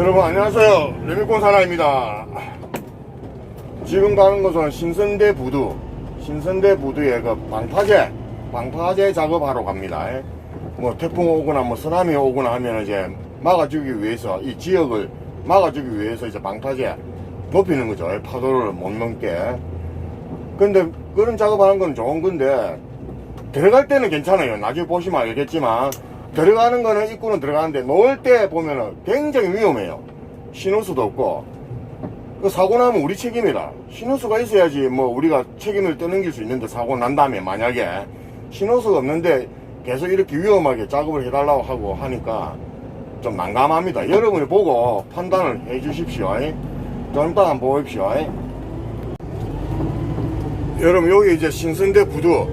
여러분 안녕하세요. 레미콘 사나입니다. 지금 가는 곳은 신선대 부두 신선대 부두의 그 방파제 방파제 작업하러 갑니다. 뭐 태풍 오거나 뭐 쓰나미 오거나 하면 이제 막아주기 위해서 이 지역을 막아주기 위해서 이제 방파제 높이는 거죠. 파도를 못 넘게. 근데 그런 작업하는 건 좋은 건데 들어갈 때는 괜찮아요. 나중에 보시면 알겠지만 들어가는 거는 입구는 들어가는데 놓을 때 보면은 굉장히 위험해요. 신호수도 없고 그 사고 나면 우리 책임이다. 신호수가 있어야지 뭐 우리가 책임을 떠넘길 수 있는데 사고 난 다음에 만약에 신호수가 없는데 계속 이렇게 위험하게 작업을 해달라고 하고 하니까 좀 난감합니다. 여러분이 보고 판단을 해 주십시오. 좀 이따 한번 보십시오. 여러분 여기 이제 신선대 부두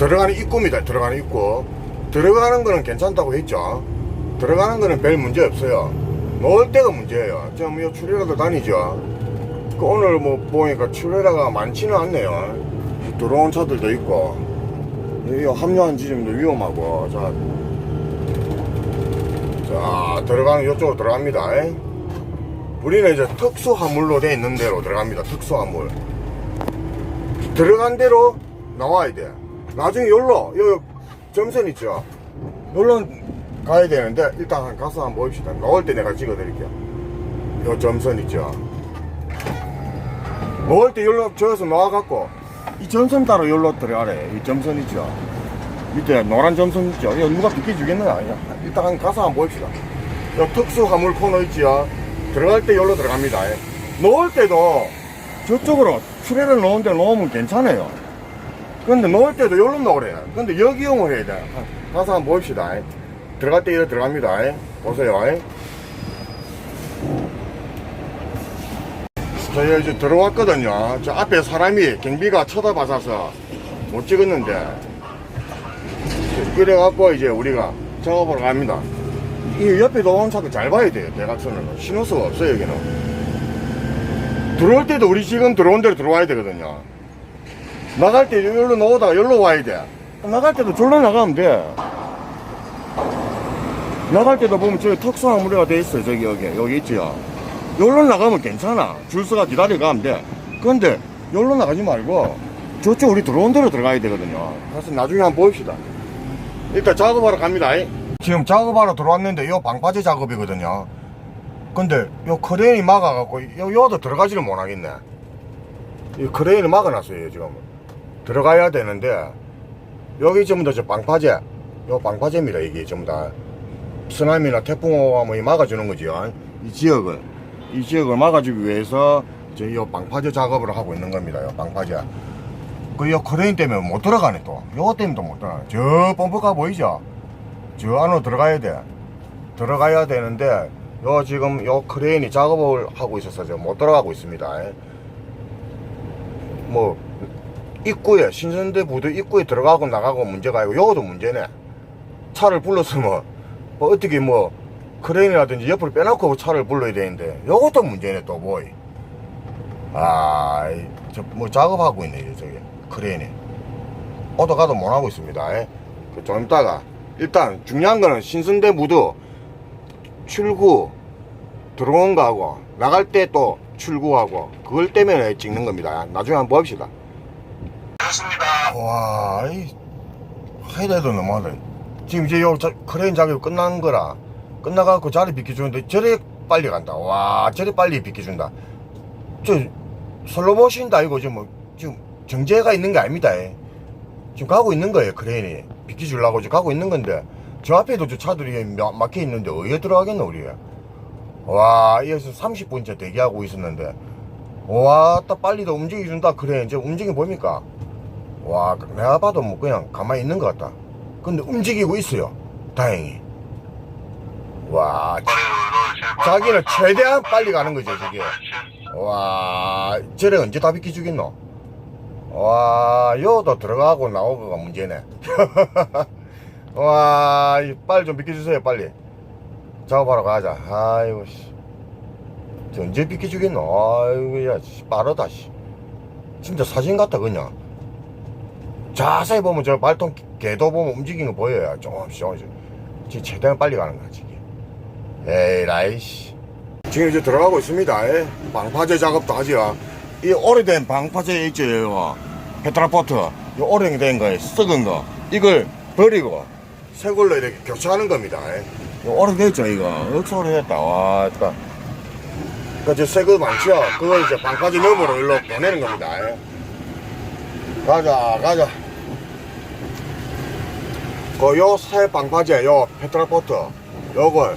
들어가는 입구입니다. 들어가는 입구. 들어가는 거는 괜찮다고 했죠. 들어가는 거는 별 문제 없어요. 놓을 때가 문제예요. 지금 이 출애라도 다니죠. 그 오늘 뭐 보니까 출애라가 많지는 않네요. 들어온 차들도 있고, 이 합류한 지점도 위험하고, 자, 자 들어가는 이쪽으로 들어갑니다. 우리는 이제 특수 화물로 돼 있는 대로 들어갑니다. 특수 화물. 들어간 대로 나와야 돼. 나중에 열로 요 점선 있죠. 열로 가야 되는데 일단 가서 한번 봅시다. 나올 때 내가 찍어 드릴게요. 요 점선 있죠. 나올 때 열로 저어서 나와갖고 이 점선 따로 열로 들어가래. 이 점선 있죠. 밑에 노란 점선 있죠. 이거 누가 비켜 주겠나? 일단 가서 한번 봅시다. 요 특수 화물 코너 있지요. 들어갈 때 열로 들어갑니다. 놓을 때도 저쪽으로 트레를 놓은 데 놓으면 괜찮아요. 근데 놓을 때도 열로 놓으래. 근데 여기 이용을 해야 돼. 가서 한번 봅시다. 들어갈 때 이래 들어갑니다. 보세요. 저희가 이제 들어왔거든요. 저 앞에 사람이 경비가 쳐다봐서 못 찍었는데 그래갖고 이제 우리가 작업하러 갑니다. 이 옆에 도는 차도 잘 봐야 돼요. 대각선은 신호수가 없어요 여기는. 들어올 때도 우리 지금 들어온 대로 들어와야 되거든요. 나갈 때 여기로 나오다가 여기로 와야 돼. 나갈 때도 절로 나가면 돼. 나갈 때도 보면 저기 특수한 무리가 돼 있어요. 저기 여기 여기 있지요. 여기로 나가면 괜찮아. 줄 서가 기다려 가면 돼. 근데 여기로 나가지 말고 저쪽 우리 들어온 대로 들어가야 되거든요. 그래서 나중에 한번 봅시다. 일단 작업하러 갑니다. 지금 작업하러 들어왔는데 요 방파제 작업이거든요. 근데 요 크레인이 막아갖고 요 요도 들어가지를 못하겠네. 이 크레인을 막아놨어요 지금. 들어가야 되는데 여기 전부 다저 방파제, 요 방파제입니다 이게 전부 다. 쓰나미나 태풍 오면 이 막아주는 거지요. 이 지역을 이 지역을 막아주기 위해서 저이 요 방파제 작업을 하고 있는 겁니다. 요 방파제. 그요 크레인 때문에 못 들어가네 또. 요거 때문에 또못 들어가네. 저 펌프가 보이죠? 저 안으로 들어가야 돼. 들어가야 되는데 요 지금 요 크레인이 작업을 하고 있어서 못 들어가고 있습니다. 뭐 입구에 신선대 부두 입구에 들어가고 나가고 문제가 아니고 요것도 문제네. 차를 불렀으면 뭐 어떻게 뭐 크레인이라든지 옆을 빼놓고 차를 불러야 되는데 요것도 문제네 또 뭐이. 아, 저뭐 작업하고 있네 저기 크레인이. 오도 가도 못 하고 있습니다. 그좀 이따가 일단 중요한 거는 신선대 무드 출구 들어온 거하고 나갈 때 또 출구하고 그걸 때문에 찍는 겁니다. 나중에 한번 봅시다. 그렇습니다. 와, 이 하이라이도 너무하다. 지금 이제 요 자- 크레인 작업이 끝난 거라 끝나가고 자리 비켜주는데 저래 빨리 간다. 와, 저래 빨리 비켜준다. 저 슬로모션다 이거 지금 뭐 지금 정제가 있는 게 아닙니다. 예. 지금 가고 있는 거예요 크레인이 비켜주려고 지금 가고 있는 건데 저 앞에도 저 차들이 막- 막혀 있는데 어디에 들어가겠노 우리 와 여기서 30분째 대기하고 있었는데 와따 빨리 더 움직여준다 그래 이제 움직임 보입니까 와 내가 봐도 뭐 그냥 가만히 있는 것 같다 근데 움직이고 있어요 다행히 와 자기는 최대한 빨리 가는 거죠 저게 와 저래 언제 다 비켜주겠노 와, 요도 들어가고 나오고가 문제네. 와, 이 빨리 좀 비켜주세요, 빨리. 작업하러 가자. 아이고, 씨. 저 언제 비켜주겠노? 아이고, 야, 씨, 빠르다, 씨. 진짜 사진 같다, 그냥. 자세히 보면 저 발통 궤도 보면 움직이는 거 보여요. 조금씩, 조금씩. 지금 최대한 빨리 가는 거야, 지금. 에이 라이씨 지금 이제 들어가고 있습니다 에. 방파제 작업도 하지요 이 오래된 방파제 있죠 페트라포트 이 오래된 거에 썩은 거 이걸 버리고 새 걸로 이렇게 교체하는 겁니다 에. 이거 오래됐죠 이거 억수 오래됐다 와 진짜 그저 새거 많죠 그거 이제 방파제 너머로 일로 보내는 겁니다 에. 가자 가자 그요새 방파제 요 페트라포트 요걸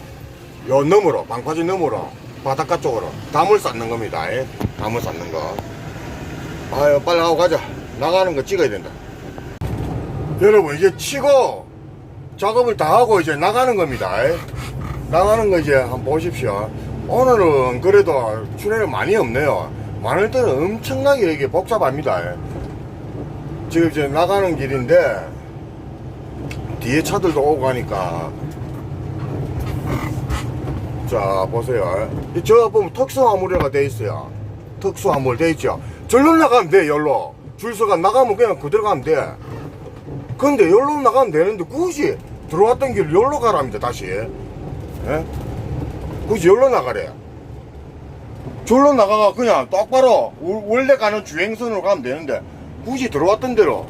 요 너머로 방파제 너머로 바닷가 쪽으로 담을 쌓는 겁니다 예? 담을 쌓는 거 아유 빨리 하고 가자 나가는 거 찍어야 된다 여러분 이제 치고 작업을 다 하고 이제 나가는 겁니다 예? 나가는 거 이제 한번 보십시오 오늘은 그래도 출혈이 많이 없네요 많을 때는 엄청나게 이게 복잡합니다 예? 지금 이제 나가는 길인데 뒤에 차들도 오고 가니까. 자 보세요. 이저 보면 특수화물이가 돼 있어요. 특수화물 돼 있죠. 절로 나가면 돼 열로. 줄서가 나가면 그냥 그대로 가면 돼. 근데 열로 나가면 되는데 굳이 들어왔던 길 열로 가랍니다 다시. 예? 굳이 열로 나가래. 절로 나가가 그냥 똑바로 월- 원래 가는 주행선으로 가면 되는데 굳이 들어왔던 대로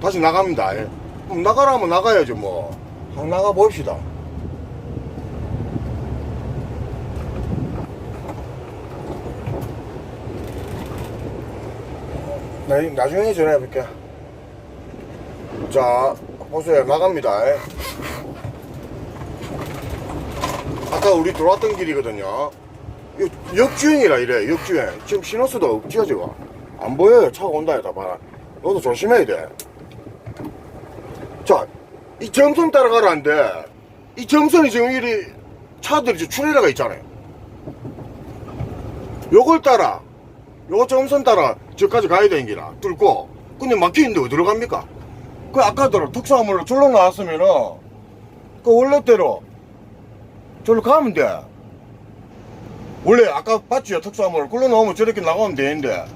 다시 나갑니다 예. 그럼 나가라면 나가야지 뭐 한번 나가 봅시다 나, 나중에 전화해 볼게. 자, 보세요. 나갑니다. 예. 아까 우리 들어왔던 길이거든요. 이거 역주행이라 이래, 역주행. 지금 신호수도 없지요, 지금. 안 보여요. 차가 온다, 해다 봐라. 너도 조심해야 돼. 자, 이 점선 따라가라는데, 이 점선이 지금 이리 차들이 지금 출애라가 있잖아요. 요걸 따라, 요 점선 따라 저까지 가야 되는 기라 뚫고 근데 막혀있는데 어디로 갑니까? 그 아까대로 특수화물로 절로 나왔으면은 그 원래대로 절로 가면 돼 원래 아까 봤죠 특수화물 굴러 나오면 저렇게 나가면 되는데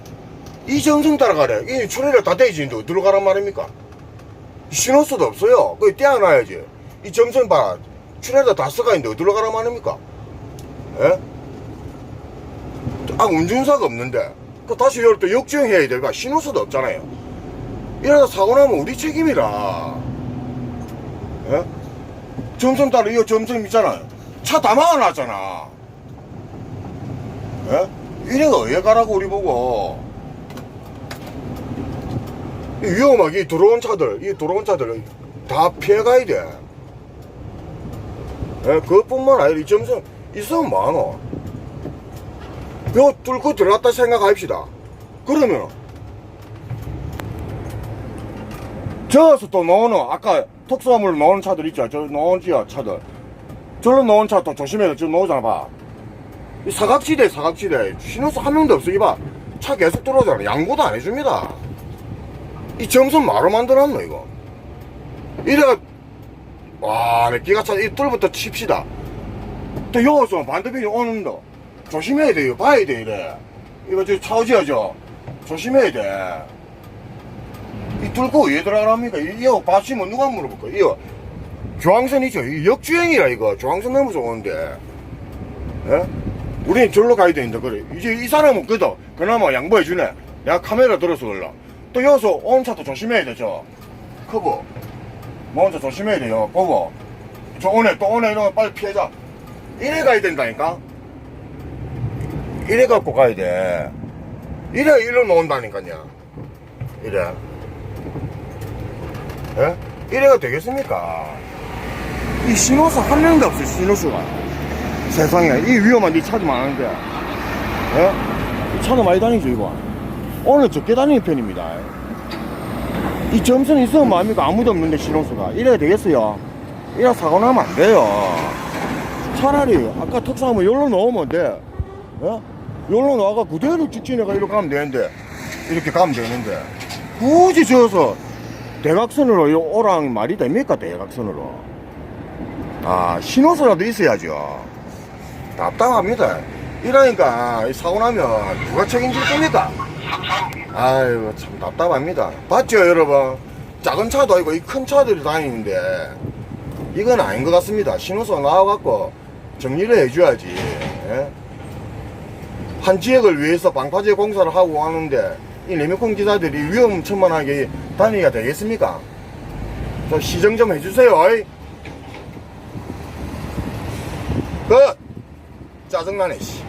이 점선 따라가래 이 출혈이 다 돼있는데 어디로 가란 말입니까? 신호수도 없어요 그거 떼어놔야지 이 점선 봐 출혈이 다 써가 있는데 어디로 가란 말입니까? 예? 아, 운전사가 없는데. 그 다시 이럴 때 역주행해야 될까? 신호수도 없잖아요. 이러다 사고 나면 우리 책임이라. 예? 점점 따라 이거 점점 있잖아요. 차 다 막아놨잖아. 예? 이래가 왜 가라고 우리 보고. 이 위험하게 이 들어온 차들, 이 들어온 차들 다 피해가야 돼. 예? 그것뿐만 아니라 이 점점 있으면 많어. 요 뚫고 들어갔다 생각합시다. 그러면 저어서 또 나오는 아까 특수화물 나오는 차들 있죠. 저 나온 지야 차들. 저로 나온 차또 조심해서 지금 나오잖아 봐. 이 사각지대 사각지대 신호수 한 명도 없어 이봐. 차 계속 들어오잖아. 양보도 안 해줍니다. 이 점선 마로 만들었노 이거. 이래가 와, 내 기가 차, 이 뚫부터 칩시다. 또 여기서 반대편이 오는다. 조심해야 돼요. 봐야 돼, 이래. 이거 저 차오지야죠. 조심해야 돼. 이 뚫고? 이- 이거 봤으면 누가 물어볼까? 이거 중앙선이죠. 이 역주행이라, 이거. 중앙선 넘어서 오는데. 예? 우린 절로 가야 되는데, 그래. 이제 이 사람은 그래도 그나마 양보해 주네. 내가 카메라 들어서 올라. 또 여기서 온 차도 조심해야 되죠. 커버. 먼저 조심해야 돼요. 보고. 저 오네, 또 오네, 이러면 빨리 피해자. 이래 가야 된다니까? 이래 갖고 가야 돼. 이래, 이래 놓은다니까요. 이래. 예? 이래가 되겠습니까? 이 신호수 한 명도 없어요, 신호수가. 세상에. 이 위험한 이 차도 많은데. 예? 이 차도 많이 다니죠, 이거. 오늘 적게 다니는 편입니다. 이 점선이 있으면 뭐합니까? 아무도 없는데 신호수가. 이래야 되겠어요. 이래 사고 나면 안 돼요. 차라리 아까 특수하면 여기로 넣으면 돼. 예? 여기로 나가 그대로 직진해가 이렇게 가면 되는데 이렇게 가면 되는데 굳이 저어서 대각선으로 요 오랑 말이 됩니까 대각선으로 아 신호수라도 있어야죠 답답합니다 이러니까 이 사고 나면 누가 책임질 겁니까 아이고 참 답답합니다 봤죠 여러분 작은 차도 아니고 이 큰 차들이 다니는데 이건 아닌 것 같습니다 신호수가 나와갖고 정리를 해줘야지. 예? 한 지역을 위해서 방파제 공사를 하고 하는데 이 레미콘 기사들이 위험천만하게 다니기가 되겠습니까? 저 시정 좀 해주세요. 어이. 끝! 짜증나네, 씨.